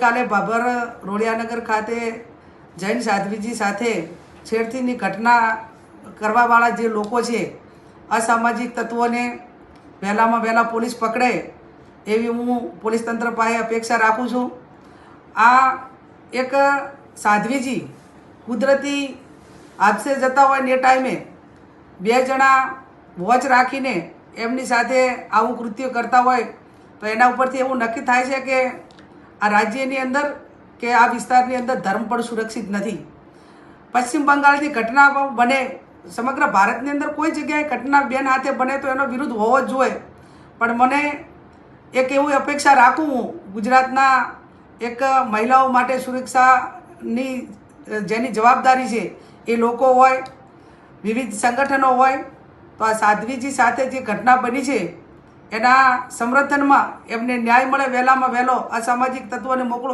ગઈકાલે ભાભર રોડિયાનગર ખાતે જૈન સાધ્વીજી સાથે છેડતીની ઘટના કરવાવાળા જે લોકો છે, અસામાજિક તત્વોને વહેલામાં વહેલા પોલીસ પકડે એવી હું પોલીસ તંત્ર પાસે અપેક્ષા રાખું છું. આ એક સાધ્વીજી કુદરતી આપસે જતા હોય ને ટાઈમે બે જણા વોચ રાખીને એમની સાથે આવું કૃત્ય કરતા હોય તો એના ઉપરથી એવું નક્કી થાય છે કે આ રાજ્યની અંદર કે આ વિસ્તારની અંદર ધર્મ પણ સુરક્ષિત નથી. પશ્ચિમ બંગાળની ઘટના બને, સમગ્ર ભારતની અંદર કોઈ જગ્યાએ ઘટના બેન હાથે બને તો એનો વિરુદ્ધ હોવો જ જોઈએ. પણ મને એક એવી અપેક્ષા રાખું હું, ગુજરાતના એક મહિલાઓ માટે સુરક્ષાની, જેની જવાબદારી છે એ લોકો હોય, વિવિધ સંગઠનો હોય, તો આ સાધ્વીજી સાથે જે ઘટના બની છે એના સમર્થનમાં એમને ન્યાય મળે વહેલામાં વહેલો અસામાજિક તત્વોને મોકલો